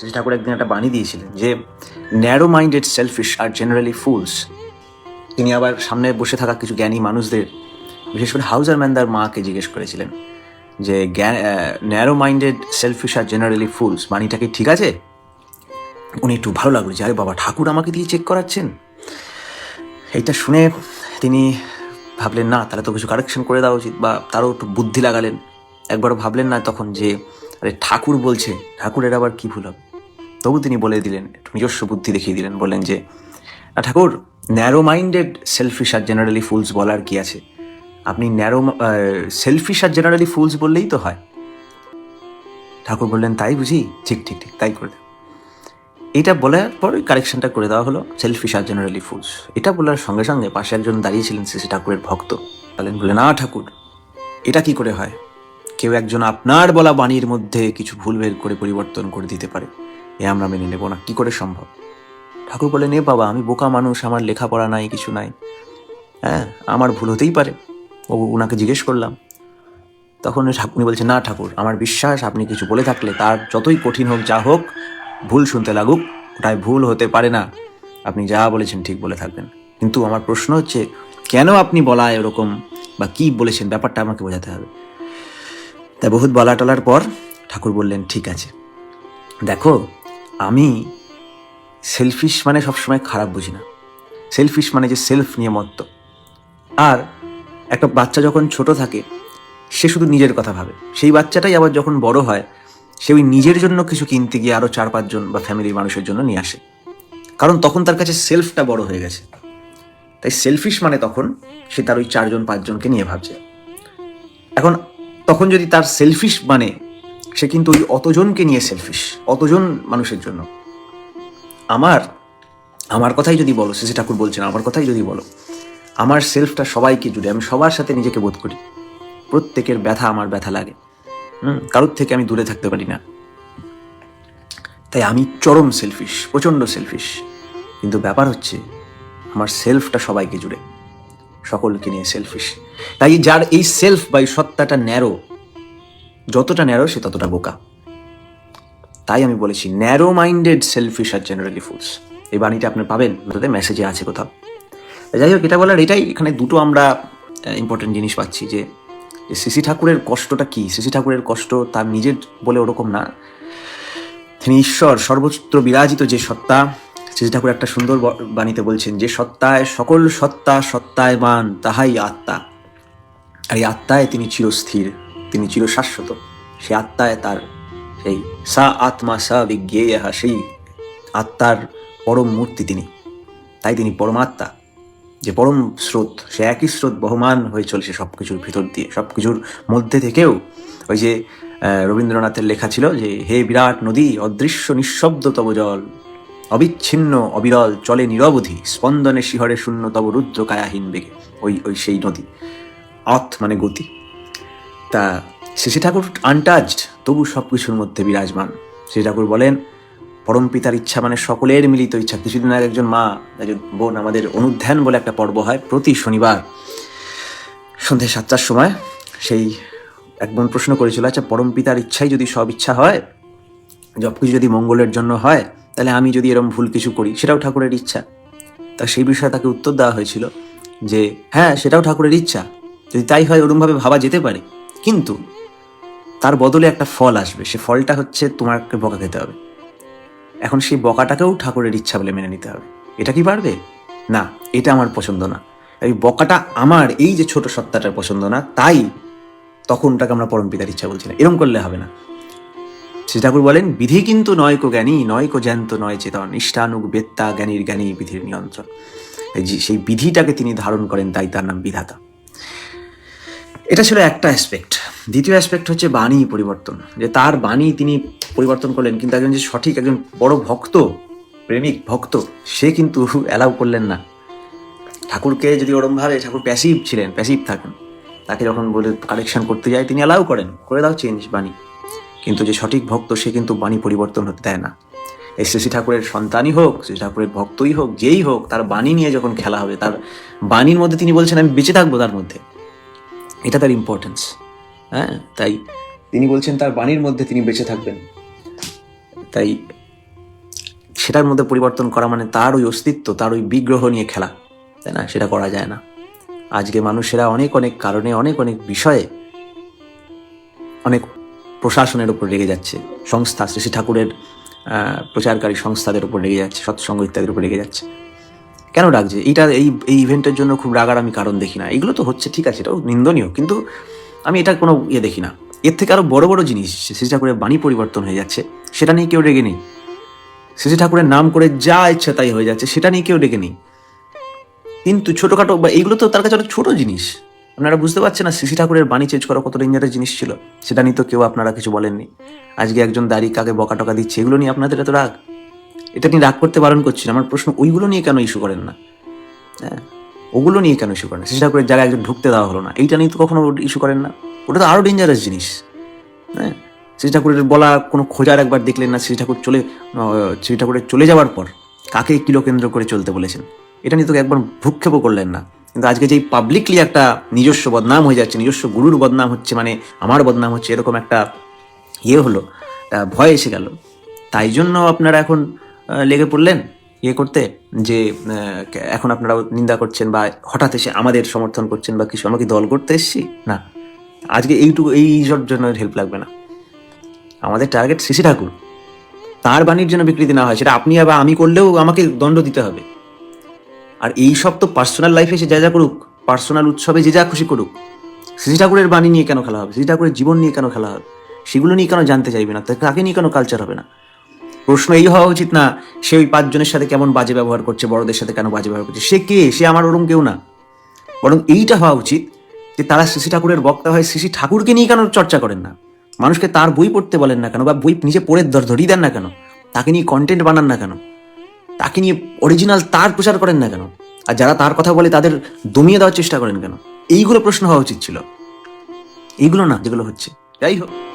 শ্রী ঠাকুর একদিন একটা বাণী দিয়েছিলেন যে ন্যারো মাইন্ডেড সেলফিশ আর জেনারেলি ফুলস তিনি আবার সামনে বসে থাকা কিছু জ্ঞানী মানুষদের, বিশেষ করে হাউজার ম্যানদার মাকে জিজ্ঞেস করেছিলেন যে জ্ঞান ন্যারো মাইন্ডেড সেলফিশ আর জেনারেলি ফুলস বাণীটা কি ঠিক আছে? উনি একটু ভালো লাগল যে, আরে বাবা, ঠাকুর আমাকে দিয়ে চেক করাচ্ছেন? এইটা শুনে তিনি ভাবলেন, না, তাহলে তো কিছু কারেকশন করে দেওয়া উচিত বা তারও একটু বুদ্ধি লাগালেন। একবারও ভাবলেন না তখন যে, আরে ঠাকুর বলছে, ঠাকুরের আবার কী ভুল হবে? তবু তিনি বলে দিলেন, একটু নিজস্ব বুদ্ধি দেখিয়ে দিলেন, বললেন যে, না ঠাকুর ন্যারো মাইন্ডেড সেলফিশ আর জেনারেলি ফুলস বলার কি আছে? আপনি ন্যারো সেলফিশ আর জেনারেলি ফুলস বললেই তো হয়। ঠাকুর বললেন, তাই বুঝি? ঠিক ঠিক ঠিক, তাই করে দেন এটা বলার পর কারেকশনটা করে দেওয়া হলো সেলফিশ আর জেনারেলি ফুলস এটা বলার সঙ্গে সঙ্গে পাশে একজন দাঁড়িয়েছিলেন শ্রী ঠাকুরের ভক্ত। বলেন বলে, না ঠাকুর, এটা কি করে হয়? কেউ একজন আপনার বলা বাণীর মধ্যে কিছু ভুল বের করে পরিবর্তন করে দিতে পারে। এ আমরা মেনে নেব না। কি করে সম্ভব? ঠাকুর বলে নে বাবা, আমি বোকা মানুষ, আমার লেখাপড়া নাই, কিছু নাই। হ্যাঁ আমার ভুল হতেই পারে। ও ওনাকে জিজ্ঞেস করলাম। তখন উনি বলছেন, না ঠাকুর, আমার বিশ্বাস, আপনি কিছু বলে থাকলে তার যতই কঠিন হোক, যা হোক, ভুল শুনতে লাগুক ওটাই ভুল হতে পারে না। আপনি যা বলেছেন, ঠিক বলে থাকবেন। কিন্তু আমার প্রশ্ন হচ্ছে, কেন আপনি বলা এরকম বা কি বলেছেন? ব্যাপারটা আমাকে বোঝাতে হবে। তাই বহুত বলা টলার পর ঠাকুর বললেন, ঠিক আছে। দেখো আমি সেলফিশ মানে সবসময় খারাপ বুঝি না। সেলফিশ মানে যে সেলফ নিয়ে মত্ত আর একটা বাচ্চা যখন ছোট থাকে, সে শুধু নিজের কথা ভাবে। সেই বাচ্চাটাই আবার যখন বড় হয়, সে ওই নিজের জন্য কিছু কিনতে গিয়ে আরও চার পাঁচজন বা ফ্যামিলির মানুষের জন্য নিয়ে আসে। কারণ তখন তার কাছে সেলফটা বড় হয়ে গেছে। তাই সেলফিশ মানে তখন সে তার ওই চারজন, পাঁচজনকে নিয়ে ভাবছে। এখন তখন যদি তার সেলফিশ মানে সে কিন্তু ওই অতজনকে নিয়ে সেলফিশ অতজন মানুষের জন্য। আমার আমার কথাই যদি বলো শেষে ঠাকুর বলছেন, আমার কথাই যদি বলো, আমার সেলফটা সবাইকে জুড়ে, আমি সবার সাথে নিজেকে বোধ করি। প্রত্যেকের ব্যথা আমার ব্যথা লাগে। হুম, কারোর থেকে আমি দূরে থাকতে পারি না। তাই আমি চরম সেলফিশ প্রচণ্ড সেলফিশ কিন্তু ব্যাপার হচ্ছে, আমার সেলফটা সবাইকে জুড়ে, সকলকে নিয়ে সেলফিশ তাই যার এই সেলফ বা এই সত্তাটা ন্যারো যতটা ন্যারো সে ততটা বোকা। তাই আমি বলেছি ন্যারো মাইন্ডেড সেলফিশ আর জেনারেলি ফুলস এই বাণীটা আপনি পাবেন তাদের মেসেজে আছে কোথাও। যাই হোক, এটা বলার এটাই, এখানে দুটো আমরা ইম্পর্টেন্ট জিনিস পাচ্ছি যে শ্রী ঠাকুরের কষ্টটা কি? শ্রী ঠাকুরের কষ্ট তার নিজের বলে ওরকম না। তিনি ঈশ্বর, সর্বত্র বিরাজিত যে সত্তা, শ্রী ঠাকুর একটা সুন্দর বাণীতে বলছেন যে, সত্তায় সকল সত্তা সত্তায় মান তাহাই আত্মা। আর এই আত্মায় তিনি চিরস্থির। তিনি চির শাশ্বত। সে আত্মায় তার সেই সা আত্মা সা বিজ্ঞেয় সেই আত্মার পরম মূর্তি তিনি। তাই তিনি পরমাত্মা। যে পরম স্রোত, সে একই স্রোত বহমান হয়ে চলছে সব কিছুর ভিতর দিয়ে সব কিছুর মধ্যে থেকেও। ওই যে রবীন্দ্রনাথের লেখা ছিল যে, হে বিরাট নদী, অদৃশ্য নিঃশব্দ তব জল, অবিচ্ছিন্ন অবিরল চলে নিরবধি, স্পন্দনে শিহরে শূন্য তব রুদ্র কায়াহীন বেগে। ওই ওই সেই নদী। অথ মানে গতি। তা শ্রী ঠাকুর আনটাচড তবু সব কিছুর মধ্যে বিরাজমান। শ্রী ঠাকুর বলেন, পরম পিতার ইচ্ছা মানে সকলের মিলিত ইচ্ছা। কিছুদিন আগে একজন মা, একজন বোন আমাদের অনুধ্যান বলে একটা পর্ব হয় প্রতি শনিবার সন্ধে সাতটার সময়। সেই এক বোন প্রশ্ন করেছিল আচ্ছা পরম পিতার ইচ্ছাই যদি সব ইচ্ছা হয় সব কিছু যদি মঙ্গলের জন্য হয়, তাহলে আমি যদি এরকম ভুল কিছু করি, সেটাও ঠাকুরের ইচ্ছা? তা সেই বিষয়ে তাকে উত্তর দেওয়া হয়েছিল যে হ্যাঁ সেটাও ঠাকুরের ইচ্ছা। যদি তাই হয়, ওরমভাবে ভাবা যেতে পারে। কিন্তু তার বদলে একটা ফল আসবে। সে ফলটা হচ্ছে তোমাকে বকা খেতে হবে। এখন সেই বকাটাকেও ঠাকুরের ইচ্ছা বলে মেনে নিতে হবে। এটা কি পারবে? না, এটা আমার পছন্দ না। এই বকাটা আমার, এই যে ছোট সত্তাটার পছন্দ না, তাই তখন ওটাকে আমরা পরম পিতার ইচ্ছা বলছি না। এরম করলে হবে না। শ্রী ঠাকুর বলেন, বিধি কিন্তু নয় কো জ্ঞানী, নয় কো জ্যান্ত, নয় চেতন ইষ্টানুক বেত্তা জ্ঞানীর জ্ঞানী বিধির নিয়ন্ত্রণ। সেই বিধিটাকে তিনি ধারণ করেন, তাই তার নাম বিধাতা। এটা ছিল একটা অ্যাসপেক্ট দ্বিতীয় অ্যাসপেক্ট হচ্ছে বাণী পরিবর্তন। যে তার বাণী তিনি পরিবর্তন করলেন, কিন্তু একজন যে সঠিক, একজন বড় ভক্ত, প্রেমিক ভক্ত, সে কিন্তু অ্যালাউ করলেন না। ঠাকুরকে যদি ওরমভাবে ঠাকুর প্যাসিভ ছিলেন প্যাসিভ থাকেন, তাকে যখন বলে কালেকশন করতে যায়, তিনি অ্যালাউ করেন, করে দাও চেঞ্জ বাণী। কিন্তু যে সঠিক ভক্ত, সে কিন্তু বাণী পরিবর্তন হতে দেয় না। এই শ্রী ঠাকুরের সন্তানই হোক শ্রী ঠাকুরের ভক্তই হোক, যেই হোক, তার বাণী নিয়ে যখন খেলা হবে, তার বাণীর মধ্যে তিনি বলছেন, আমি বেঁচে থাকব তার মধ্যে। এটা তার ইম্পর্টেন্স হ্যাঁ? তাই তিনি বলছেন তার বাণীর মধ্যে তিনি বেঁচে থাকবেন। তাই সেটার মধ্যে পরিবর্তন করা মানে তার ওই অস্তিত্ব তার ওই বিগ্রহ নিয়ে খেলা তাই না? সেটা করা যায় না। আজকে মানুষেরা অনেক অনেক কারণে অনেক অনেক বিষয়ে অনেক প্রশাসনের উপর রেগে যাচ্ছে। সংস্থা শ্রী ঠাকুরের প্রচারকারী সংস্থাদের উপর রেগে যাচ্ছে সৎসঙ্গ ইত্যাদির উপর রেগে যাচ্ছে। কেন রাখছে এইটা, এই এই ইভেন্টের জন্য খুব রাগার আমি কারণ দেখি না। এগুলো তো হচ্ছে, ঠিক আছে, এটাও নিন্দনীয়, কিন্তু আমি এটা কোনো ইয়ে দেখি না। এর থেকে আরও বড় বড় জিনিস, শ্রী ঠাকুরের বাণী পরিবর্তন হয়ে যাচ্ছে, সেটা নিয়ে কেউ রেগে নেই। শ্রী ঠাকুরের নাম করে যা ইচ্ছা তাই হয়ে যাচ্ছে, সেটা নিয়ে কেউ রেগে নেই। কিন্তু ছোটোখাটো বা এইগুলো তো তার কাছে অনেক ছোটো জিনিস। আপনারা বুঝতে পারছেন না, শ্রী ঠাকুরের বাণী চেঞ্জ করা কত ডেঞ্জারের জিনিস ছিল। সেটা নিয়ে তো কেউ আপনারা কিছু বলেননি। আজকে একজন দাড়ি কাকে বকা টকা দিচ্ছে, এগুলো নিয়ে আপনাদের এত রাগ? এটা নিয়ে রাগ করতে বারণ করছি না। আমার প্রশ্ন ওইগুলো নিয়ে কেন ইস্যু করেন না? হ্যাঁ ওগুলো নিয়ে কেন ইস্যু করেন শ্রী ঠাকুরের জায়গায় একজন ঢুকতে দেওয়া হলো না, এইটা নিয়ে তো কখনো ইস্যু করেন না। ওটা তো আরও ডেঞ্জারাস জিনিস। হ্যাঁ শ্রী ঠাকুরের বলা কোনো খোঁজার একবার দেখলেন না, শ্রী ঠাকুর চলে শ্রী ঠাকুরের চলে যাওয়ার পর কাকে কিলো কেন্দ্র করে চলতে বলেছেন? এটা নিয়ে তো একবার ভূক্ষেপও করলেন না। কিন্তু আজকে যেই পাবলিকলি একটা নিজস্ব বদনাম হয়ে যাচ্ছে, নিজস্ব গুরুর বদনাম হচ্ছে মানে আমার বদনাম হচ্ছে, এরকম একটা ইয়ে হলো ভয় এসে গেল। তাই জন্য আপনারা এখন লেগে পড়লেন ইয়ে করতে যে এখন আপনারা নিন্দা করছেন বা হঠাৎ এসে আমাদের সমর্থন করছেন বা কিছু আমাকে দল করতে এসছি? না। আজকে এইটুকু, এই সব জন্য হেল্প লাগবে না। আমাদের টার্গেট শ্রী ঠাকুর। তার বাণীর জন্য বিকৃতি না হয়, সেটা আপনি বা আমি করলেও আমাকে দণ্ড দিতে হবে। আর এই সব তো পার্সোনাল লাইফে সে যা যা করুক পার্সোনাল উৎসবে যে যা খুশি করুক শ্রী ঠাকুরের বাণী নিয়ে কেন খেলা হবে? শ্রী ঠাকুরের জীবন নিয়ে কেন খেলা হবে? সেগুলো নিয়ে কেন জানতে চাইবে না? তাকে নিয়ে কেন কালচার হবে না? প্রশ্ন এই হওয়া উচিত না সে ওই পাঁচজনের সাথে কেমন বাজে ব্যবহার করছে, বড়দের সাথে কেন বাজে ব্যবহার করছে। সে কে? সে আমার ওরম কেউ না। বরং এইটা হওয়া উচিত যে তারা শ্রী ঠাকুরের বক্তা হয় শ্রী ঠাকুরকে নিয়ে কেন চর্চা করেন না? মানুষকে তার বই পড়তে বলেন না কেন? বা বই নিজে পড়ে ধর- ধরিয়ে দেন না কেন? তাকে নিয়ে কন্টেন্ট বানান না কেন? তাকে নিয়ে অরিজিনাল তার প্রচার করেন না কেন? আর যারা তার কথা বলে তাদের দমিয়ে দেওয়ার চেষ্টা করেন কেন? এইগুলো প্রশ্ন হওয়া উচিত ছিল। এইগুলো না যেগুলো হচ্ছে। যাই হোক।